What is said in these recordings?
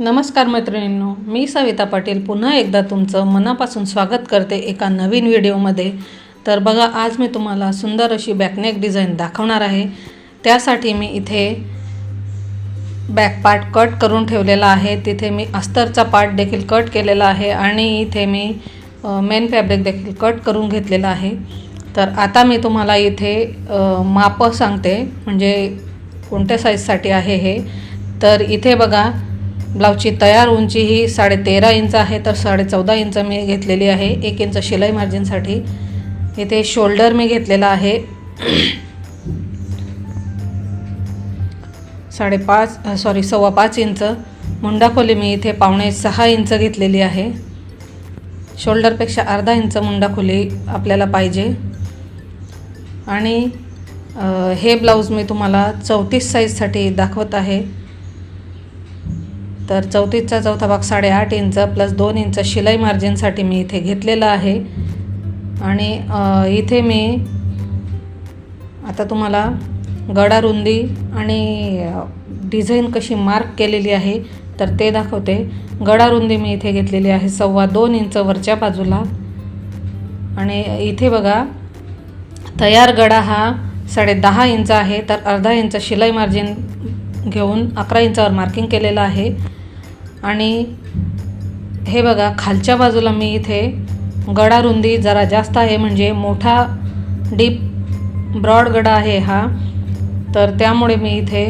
नमस्कार मैत्रिणींनो मी सविता पाटील पुन्हा एकदा तुमचं मनापासून स्वागत करते एका नवीन व्हिडिओमध्ये. तर बघा आज मी तुम्हाला सुंदर अशी बॅकनेक डिझाईन दाखवणार आहे. त्यासाठी मी इथे बॅक पार्ट कट करून ठेवलेला आहे. तिथे मी अस्तरचा पार्ट देखील कट केलेला आहे आणि इथे मी मेन फॅब्रिक देखील कट करून घेतलेला आहे. तर आता मी तुम्हाला इथे मापं सांगते म्हणजे कोणत्या साईजसाठी आहे हे. तर इथे बघा ब्लाऊजची तयार उंची ही साडेतेरा इंच आहे तर साडे चौदा इंच मी घेतलेली आहे. एक इंच शिलाई मार्जिनसाठी इथे शोल्डर मी घेतलेला आहे. साडेपाच सॉरी सव्वा पाच इंच. मुंडाखोली मी इथे पावणे सहा इंच घेतलेली आहे. शोल्डरपेक्षा अर्धा इंच मुंडाखोली आपल्याला पाहिजे. आणि हे ब्लाऊज मी तुम्हाला चौतीस साईजसाठी दाखवत आहे. तर चौतीसचा चौथा भाग साडेआठ इंच प्लस दोन इंच शिलाई मार्जिनसाठी मी इथे घेतलेलं आहे. आणि इथे मी आता तुम्हाला गडा रुंदी आणि डिझाईन कशी मार्क केलेली आहे तर ते दाखवते. गडा रुंदी मी इथे घेतलेली आहे सव्वा दोन इंच वरच्या बाजूला. आणि इथे बघा तयार गडा हा साडे दहा इंच आहे तर अर्धा इंच शिलाई मार्जिन घेऊन अकरा इंचावर मार्किंग केलेलं आहे. आणि हे बघा खालच्या बाजूला मी इथे गडा रुंदी जरा जास्त आहे म्हणजे मोठा डीप ब्रॉड गडा आहे हा. तर त्यामुळे मी इथे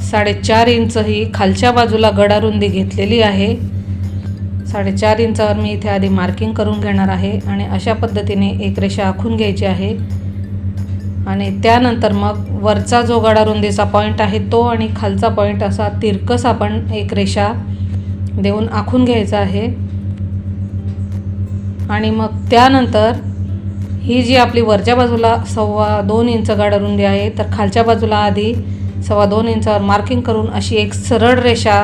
साडेचार इंच ही खालच्या बाजूला गडा रुंदी घेतलेली आहे. साडेचार इंचावर मी इथे आधी मार्किंग करून घेणार आहे आणि अशा पद्धतीने एक रेषा आखून घ्यायची आहे. आणि त्यानंतर मग वरचा जो गडा रुंदीचा पॉईंट आहे तो आणि खालचा पॉईंट असा तिरकस आपण एक रेषा देऊन आखून घ्यायचं आहे. आणि मग त्यानंतर ही जी आपली वरच्या बाजूला सव्वा दोन इंच गाडा रुंदी आहे तर खालच्या बाजूला आधी सव्वा दोन इंचावर मार्किंग करून अशी एक सरळ रेषा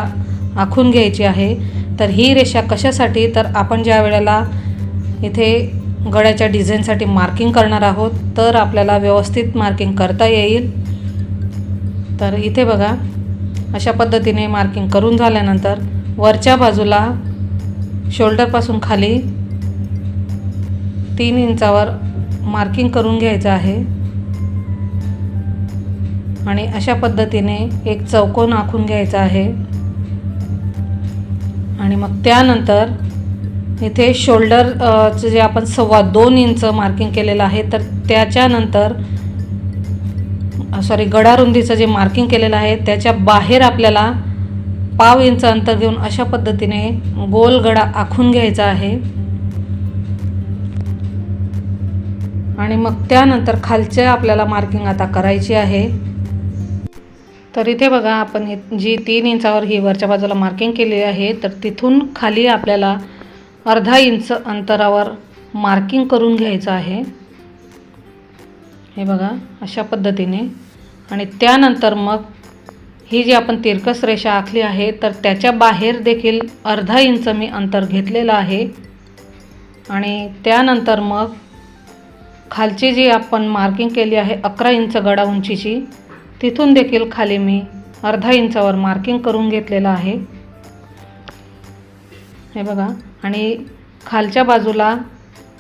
आखून घ्यायची आहे. तर ही रेषा कशासाठी? तर आपण ज्या वेळेला इथे गळ्याच्या डिझाईनसाठी मार्किंग करणार आहोत तर आपल्याला व्यवस्थित मार्किंग करता येईल. तर इथे बघा अशा पद्धतीने मार्किंग करून झाल्यानंतर वरच्या बाजूला शोल्डरपासून खाली तीन इंचावर मार्किंग करून घ्यायचं आहे. आणि अशा पद्धतीने एक चौकोन आखून घ्यायचा आहे. आणि मग त्यानंतर इथे शोल्डरचं जे आपण सव्वा दोन इंच मार्किंग केलेलं आहे तर त्याच्यानंतर सॉरी गडारुंदीचं जे मार्किंग केलेलं आहे त्याच्या बाहेर आपल्याला पाव इंच अंतर घेऊन अशा पद्धतीने गोल गडा आखून घ्यायचा आहे. आणि मग त्यानंतर खालचे आपल्याला मार्किंग आता करायची आहे. तर इथे बघा आपण जी तीन इंचावर ही वरच्या बाजूला मार्किंग केलेली आहे तर तिथून खाली आपल्याला अर्धा इंच अंतरावर मार्किंग करून घ्यायचं आहे. हे बघा अशा पद्धतीने. आणि त्यानंतर मग ही जी आपण तिरकस रेषा आखली आहे तर त्याच्या बाहेर देखील अर्धा इंच मी अंतर घेतलेलं आहे. आणि त्यानंतर मग खालची जी आपण मार्किंग केली आहे अकरा इंच गडा उंचीची तिथून देखील खाली मी अर्धा इंचावर मार्किंग करून घेतलेलं आहे. हे बघा. आणि खालच्या बाजूला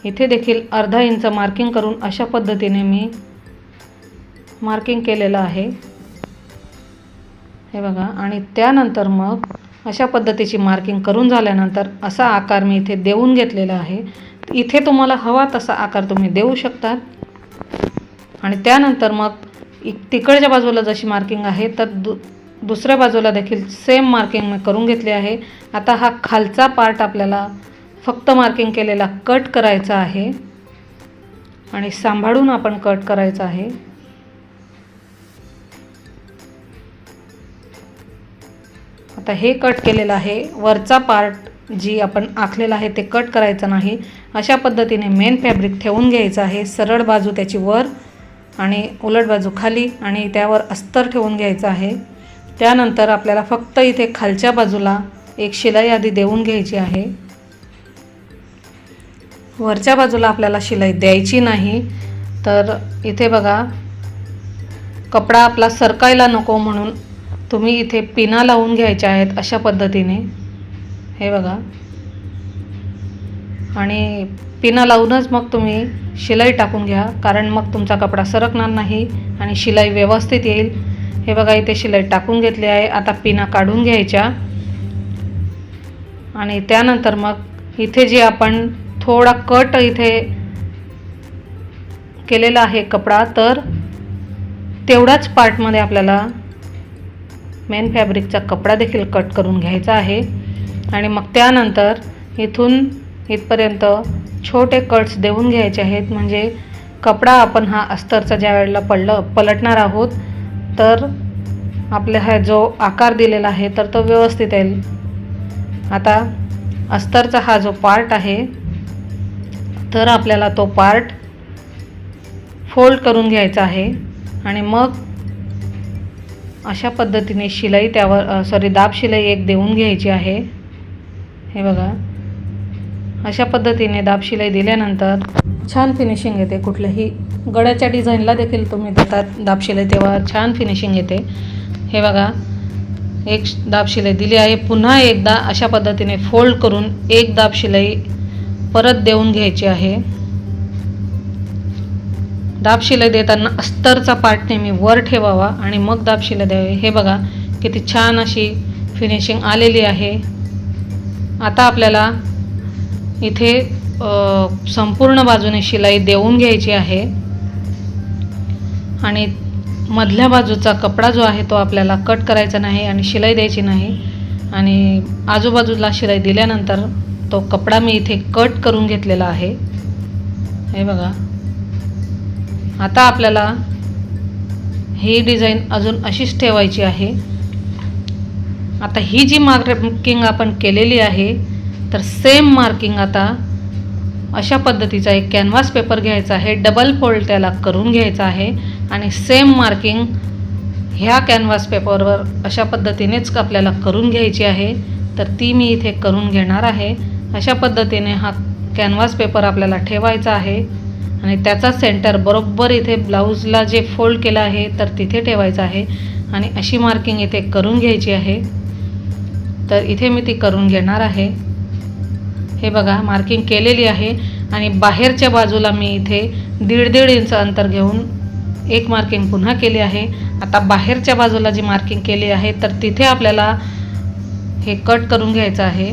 इथे देखील अर्धा इंच मार्किंग करून अशा पद्धतीने मी मार्किंग केलेलं आहे. हे बघा. आणि त्यानंतर मग अशा पद्धतीची मार्किंग करून झाल्यानंतर असा आकार मी इथे देऊन घेतलेला आहे. इथे तुम्हाला हवा तसा आकार तुम्ही देऊ शकतात. आणि त्यानंतर मग तिकडच्या बाजूला जशी मार्किंग आहे तर दु दुसऱ्या बाजूला देखील सेम मार्किंग मी करून घेतली आहे. आता हा खालचा पार्ट आपल्याला फक्त मार्किंग केलेला कट करायचा आहे. आणि सांभाळून आपण कट करायचा आहे. आता हे कट केलेलं आहे. वरचा पार्ट जी आपण आखलेला आहे ते कट करायचं नाही. अशा पद्धतीने मेन फॅब्रिक ठेवून घ्यायचं आहे. सरळ बाजू त्याची वर आणि उलट बाजू खाली आणि त्यावर अस्तर ठेवून घ्यायचं आहे. त्यानंतर आपल्याला फक्त इथे खालच्या बाजूला एक शिलाई आधी देऊन घ्यायची आहे. वरच्या बाजूला आपल्याला शिलाई द्यायची नाही. तर इथे बघा कपडा आपला सरकायला नको म्हणून तुम्ही इथे पिना लावून घ्यायच्या आहेत अशा पद्धतीने. हे बघा. आणि पिना लावूनच मग तुम्ही शिलाई टाकून घ्या कारण मग तुमचा कपडा सरकणार नाही आणि शिलाई व्यवस्थित येईल. हे बघा इथे शिलाई टाकून घेतली आहे. आता पिना काढून घ्यायच्या. आणि त्यानंतर मग इथे जे आपण थोडा कट इथे केलेला आहे कपडा तर तेवढाच पार्टमध्ये आपल्याला मेन फॅब्रिकचा कपडा देखील कट करून घ्यायचा आहे. आणि मग त्यानंतर इथून इथपर्यंत छोटे कट्स देऊन घ्यायचे आहेत. म्हणजे कपडा आपण हा अस्तरचा ज्या वेळेला पडलं पलटणार आहोत तर आपल्या हा जो आकार दिलेला आहे तर तो व्यवस्थित येईल. आता अस्तरचा हा जो पार्ट आहे तर आपल्याला तो पार्ट फोल्ड करून घ्यायचा आहे. आणि मग अशा पद्धतीने शिलाई त्यावर सॉरी दाब शिलाई एक देऊन घ्यायची आहे. हे बघा. अशा पद्धतीने दाब शिलाई दिल्यानंतर छान फिनिशिंग येते. कुठल्याही गळ्याच्या डिझाईनला देखील तुम्ही देतात दाब शिलाई तेव्हा छान फिनिशिंग येते. हे बघा. एक दाब शिलाई दिली आहे. पुन्हा एकदा अशा पद्धतीने फोल्ड करून एक दाब शिलाई परत देऊन घ्यायची आहे. दाब शिलाई देताना अस्तरचा पार्ट नेहमी वर ठेवावा आणि मग दाब शिलाई द्यावी. हे बघा किती छान अशी फिनिशिंग आलेली आहे. आता आपल्याला इथे संपूर्ण बाजूने शिलाई देऊन घ्यायची आहे. आणि मधल्या बाजूचा कपडा जो आहे तो आपल्याला कट करायचा नाही आणि शिलाई द्यायची नाही. आणि आजूबाजूला शिलाई दिल्यानंतर तो कपडा मी इथे कट करून घेतलेला आहे. हे बघा. आता आपल्याला ही डिझाईन अजून अशीच ठेवायची आहे. आता ही जी मार्किंग आपण केलेली आहे तर सेम मार्किंग आता अशा पद्धतीचा एक कॅनव्हास पेपर घ्यायचा आहे डबल फोल्ड त्याला करून घ्यायचा आहे आणि सेम मार्किंग ह्या कॅनव्हास पेपरवर अशा पद्धतीनेच आपल्याला करून घ्यायची आहे. तर ती मी इथे करून घेणार आहे. अशा पद्धतीने हा कॅनव्हास पेपर आपल्याला ठेवायचा आहे. आणि त्याचा सेंटर बरोबर इथे ब्लाऊजला जे फोल्ड केलं आहे तर तिथे ठेवायचं आहे. आणि अशी मार्किंग इथे करून घ्यायची आहे. तर इथे मी ती करून घेणार आहे. हे बघा मार्किंग केलेली आहे. आणि बाहेरच्या बाजूला मी इथे दीड दीड इंच अंतर घेऊन एक मार्किंग पुन्हा केली आहे. आता बाहेरच्या बाजूला जी मार्किंग केली आहे तर तिथे आपल्याला हे कट करून घ्यायचं आहे.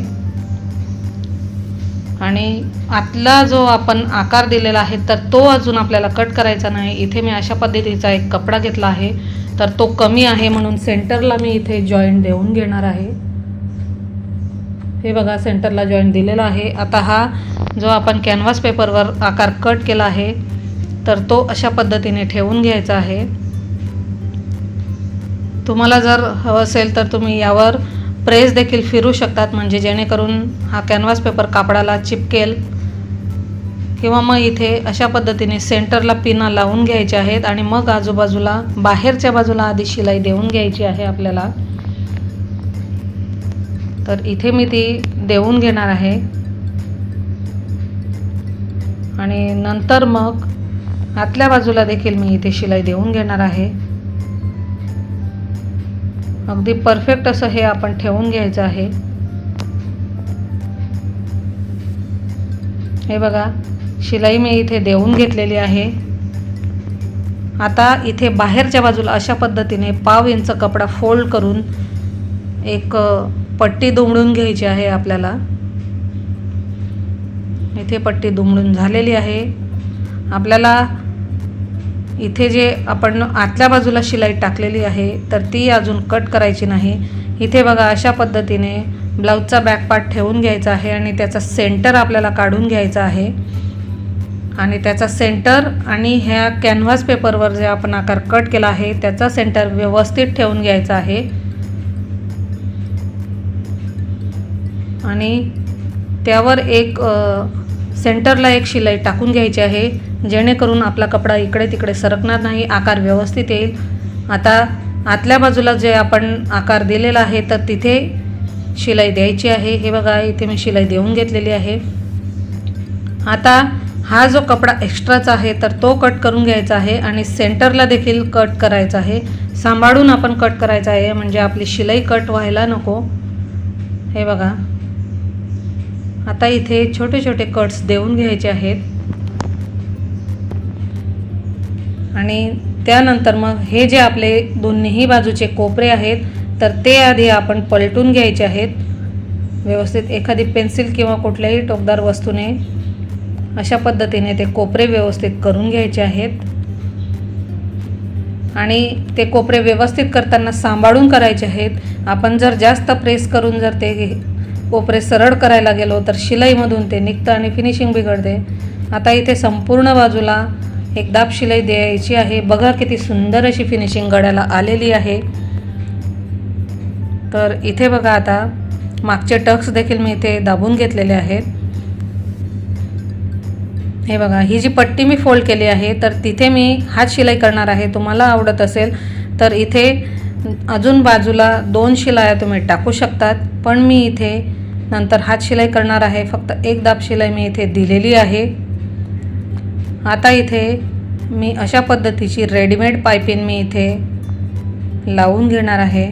आणि आतला जो आपण आकार दिलेला आहे तर तो अजून आपल्याला कट करायचा नाही. इथे मी अशा पद्धतीचा एक कपडा घेतला आहे तर तो कमी आहे म्हणून सेंटरला मी इथे जॉईंट देऊन घेणार आहे. हे बघा सेंटरला जॉईंट दिलेला आहे. आता हा जो आपण कॅनव्हास पेपरवर आकार कट केला आहे तर तो अशा पद्धतीने ठेवून घ्यायचा आहे. तुम्हाला जर हवं असेल तर तुम्ही यावर प्रेस देखील फिरू शकतात म्हणजे जेणेकरून हा कॅनव्हास पेपर कापडाला चिपकेल. किंवा मग इथे अशा पद्धतीने सेंटरला पिना लावून घ्यायच्या आहेत आणि मग आजूबाजूला बाहेरच्या बाजूला आधी शिलाई देऊन घ्यायची आहे आपल्याला. तर इथे मी ती देऊन घेणार आहे. आणि नंतर मग आतल्या बाजूला देखील मी इथे शिलाई देऊन घेणार आहे. अगदी परफेक्ट असं हे आपण ठेवून घ्यायचं आहे. हे बघा शिलाई मी इथे देऊन घेतलेली आहे. आता इथे बाहेरच्या बाजूला अशा पद्धतीने पाव इंच कपडा फोल्ड करून एक पट्टी दुमडून घ्यायची आहे आपल्याला. इथे पट्टी दुमडून झालेली आहे. आपल्याला इथे जे आपण आतल्या बाजूला शिलाई टाकलेली आहे तर ती अजून कट करायची नाही. इथे बघा अशा पद्धतीने ब्लाऊजचा बॅक पार्ट ठेवून घ्यायचा आहे आणि त्याचा सेंटर आपल्याला काढून घ्यायचा आहे. आणि त्याचा सेंटर आणि ह्या कॅनव्हास पेपरवर जे आपण आकार कट केला आहे त्याचा सेंटर व्यवस्थित ठेवून घ्यायचा आहे. आणि त्यावर एक सेंटरला एक शिलाई टाकून घ्यायची आहे जेणेकरून आपला कपडा इकडे तिकडे सरकणार नाही आकार व्यवस्थित येईल. आता आतल्या बाजूला जे आपण आकार दिलेला आहे तर तिथे शिलाई द्यायची आहे. हे बघा इथे मी शिलाई देऊन घेतलेली आहे. आता हा जो कपडा एक्स्ट्राचा आहे तर तो कट करून घ्यायचा आहे आणि सेंटरला देखील कट करायचा आहे. सांभाळून आपण कट करायचा आहे म्हणजे आपली शिलाई कट व्हायला नको. हे बघा. आता इथे छोटे छोटे कट्स देऊन घ्यायचे आहेत. आणि त्यानंतर मग हे जे आपले दोन्हीही बाजूचे कोपरे आहेत तर ते आधी आपण पलटून घ्यायचे आहेत. व्यवस्थित एखादी पेन्सिल किंवा कुठल्याही टोकदार वस्तूने अशा पद्धतीने ते कोपरे व्यवस्थित करून घ्यायचे आहेत. आणि ते कोपरे व्यवस्थित करताना सांभाळून करायचे आहेत. आपण जर जास्त प्रेस करून जर ते कोपरे सरळ करायला गेलो तर शिलाईमधून ते निघतं आणि फिनिशिंग बिघडते. आता इथे संपूर्ण बाजूला एक दाब शिलाई द्यायची आहे. बघा किती सुंदर अशी फिनिशिंग गड्याला आलेली आहे. तर इथे बघा आता मागचे टक्स देखील मी इथे दाबून घेतलेले आहेत. हे बघा ही जी पट्टी मी फोल्ड केली आहे तर तिथे मी हात शिलाई करणार आहे. तुम्हाला आवडत असेल तर इथे अजून बाजूला दोन शिलाया तुम्ही टाकू शकतात. पण मी इथे नंतर हात शिलाई करणार आहे. फक्त एक दाब शिलाई मी इथे दिलेली आहे. आता इथे मी अशा पद्धतीची रेडीमेड पायपिंग मी इथे लावून घेणार आहे.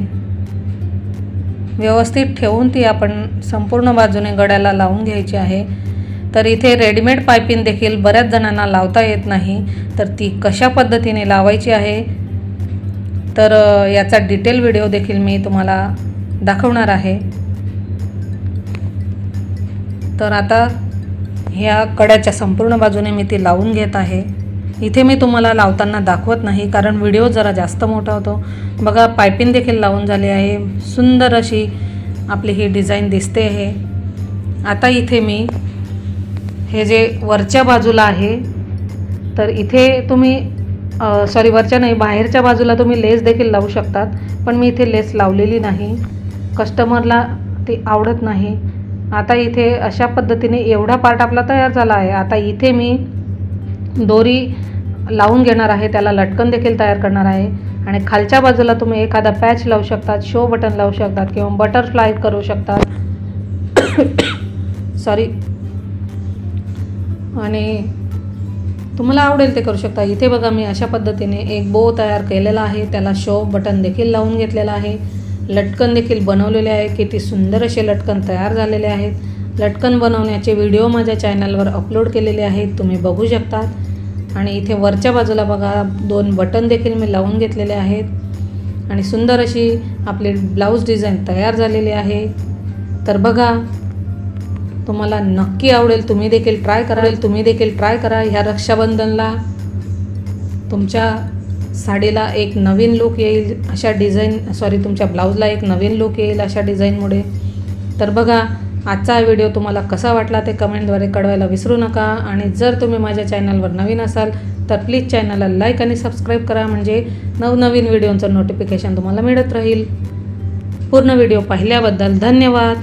व्यवस्थित ठेवून ती आपण संपूर्ण बाजूने गड्याला लावून घ्यायची आहे. तर इथे रेडीमेड पायपिंग देखील बऱ्याच जणांना लावता येत नाही. तर ती कशा पद्धतीने लावायची आहे? तर याचा डिटेल व्हिडिओ देखील मी तुम्हाला दाखवणार आहे. तर आता ह्या कड्याच्या संपूर्ण बाजूने मी ती लावून घेत आहे. इथे मी तुम्हाला लावताना दाखवत नाही कारण व्हिडिओ जरा जास्त मोठा होतो. बघा पायपिंग देखील लावून झाली आहे. सुंदर अशी आपली ही डिझाईन दिसते आहे. आता इथे मी हे जे वरच्या बाजूला आहे तर इथे तुम्ही सॉरी वरच्या नाही बाहेरच्या बाजूला तुम्ही लेस देखील लावू शकतात पण मी इथे लेस लावलेली नाही. कस्टमरला ती आवडत नाही. आता इथे अशा पद्धतीने एवढा पार्ट आपला तयार झाला आहे. आता इथे मी दोरी लावून घेणार आहे. त्याला लटकन देखील तयार करणार आहे. आणि खालच्या बाजूला तुम्ही एखादा पॅच लावू शकतात शो बटन लावू शकतात किंवा बटरफ्लाय करू शकतात. सॉरी आणि तुम्हाला आवडेल ते करू शकता. इथे बघा मी अशा पद्धतीने एक बो तयार केलेला आहे. त्याला शो बटन देखील लावून घेतलेला आहे. लटकन देखील बनवलेले आहे किती सुंदर असे लटकन तयार झालेले आहेत. लटकन बनवण्याचे व्हिडिओ माझ्या चॅनलवर अपलोड केलेले आहेत तुम्ही बघू शकतात. आणि इथे वरच्या बाजूला बघा दोन बटन देखील मी लावून घेतलेले आहेत. आणि सुंदर अशी आपली ब्लाऊज डिझाईन तयार झालेली आहे. तर बघा तुम्हाला नक्की आवडेल तुम्ही देखील ट्राय कराल तुम्ही देखील ट्राय करा ह्या रक्षाबंधनला. तुमच्या साडीला एक नवीन लुक येईल अशा डिझाईन सॉरी तुमच्या ब्लाऊजला एक नवीन लुक येईल अशा डिझाईनमुळे तर बघा आजचा व्हिडिओ तुम्हाला कसा वाटला ते कमेंटद्वारे कळवायला विसरू नका. आणि जर तुम्ही माझ्या चॅनलवर नवीन असाल तर प्लीज चॅनलला लाईक आणि सबस्क्राईब करा. म्हणजे नवनवीन व्हिडिओचं नोटिफिकेशन तुम्हाला मिळत राहील. पूर्ण व्हिडिओ पाहिल्याबद्दल धन्यवाद.